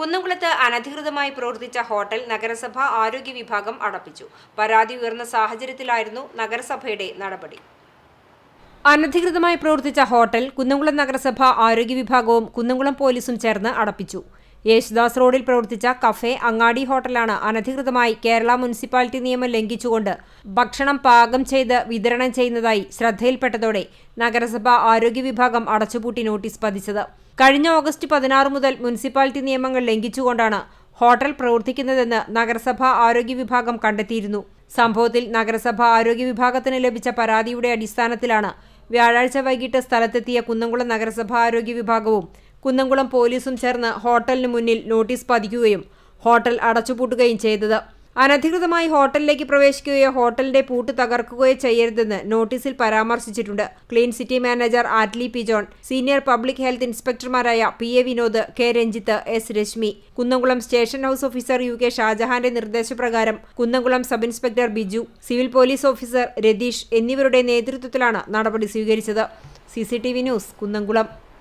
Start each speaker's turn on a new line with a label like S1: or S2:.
S1: കുന്നംകുളത്ത് അനധികൃതമായി പ്രവർത്തിച്ച ഹോട്ടൽ നഗരസഭ ആരോഗ്യ വിഭാഗം അടപ്പിച്ചു. പരാതി ഉയർന്ന സാഹചര്യത്തിലായിരുന്നു നഗരസഭയുടെ നടപടി. അനധികൃതമായി പ്രവർത്തിച്ച ഹോട്ടൽ കുന്നംകുളം നഗരസഭ ആരോഗ്യ വിഭാഗവും കുന്നംകുളം പോലീസും ചേർന്ന് അടപ്പിച്ചു. യേശുദാസ് റോഡിൽ പ്രവർത്തിച്ച കഫേ അങ്ങാടി ഹോട്ടലാണ് അനധികൃതമായി കേരള മുനിസിപ്പാലിറ്റി നിയമം ലംഘിച്ചുകൊണ്ട് ഭക്ഷണം പാകം ചെയ്ത് വിതരണം ചെയ്യുന്നതായി ശ്രദ്ധയിൽപ്പെട്ടതോടെ നഗരസഭ ആരോഗ്യ വിഭാഗം അടച്ചുപൂട്ടി നോട്ടീസ് പതിച്ചത്. കഴിഞ്ഞ ഓഗസ്റ്റ് പതിനാറ് മുതൽ മുനിസിപ്പാലിറ്റി നിയമങ്ങൾ ലംഘിച്ചുകൊണ്ടാണ് ഹോട്ടൽ പ്രവർത്തിക്കുന്നതെന്ന് നഗരസഭ ആരോഗ്യ വിഭാഗം കണ്ടെത്തിയിരുന്നു. സംഭവത്തിൽ നഗരസഭ ആരോഗ്യ വിഭാഗത്തിന് ലഭിച്ച പരാതിയുടെ അടിസ്ഥാനത്തിലാണ് വ്യാഴാഴ്ച വൈകിട്ട് സ്ഥലത്തെത്തിയ കുന്നംകുളം നഗരസഭ ആരോഗ്യ വിഭാഗവും കുന്നംകുളം പോലീസും ചേർന്ന് ഹോട്ടലിന് മുന്നിൽ നോട്ടീസ് പതിക്കുകയും ഹോട്ടൽ അടച്ചുപൂട്ടുകയും ചെയ്തത്. അനധികൃതമായി ഹോട്ടലിലേക്ക് പ്രവേശിക്കുകയോ ഹോട്ടലിന്റെ പൂട്ട് തകർക്കുകയോ ചെയ്യരുതെന്ന് നോട്ടീസിൽ പരാമർശിച്ചിട്ടുണ്ട്. Clean city manager Atli P John senior public health ഇൻസ്പെക്ടർമാരായ P A Vinod K Ranjith S Rashmi Kunnamkulam station house officer U K ഷാജഹാന്റെ നിർദ്ദേശപ്രകാരം Kunnamkulam sub inspector Biju civil police officer Ratheesh എന്നിവരുടെ നേതൃത്വത്തിലാണ് നടപടി സ്വീകരിച്ചത്. C news Kunnamkulam.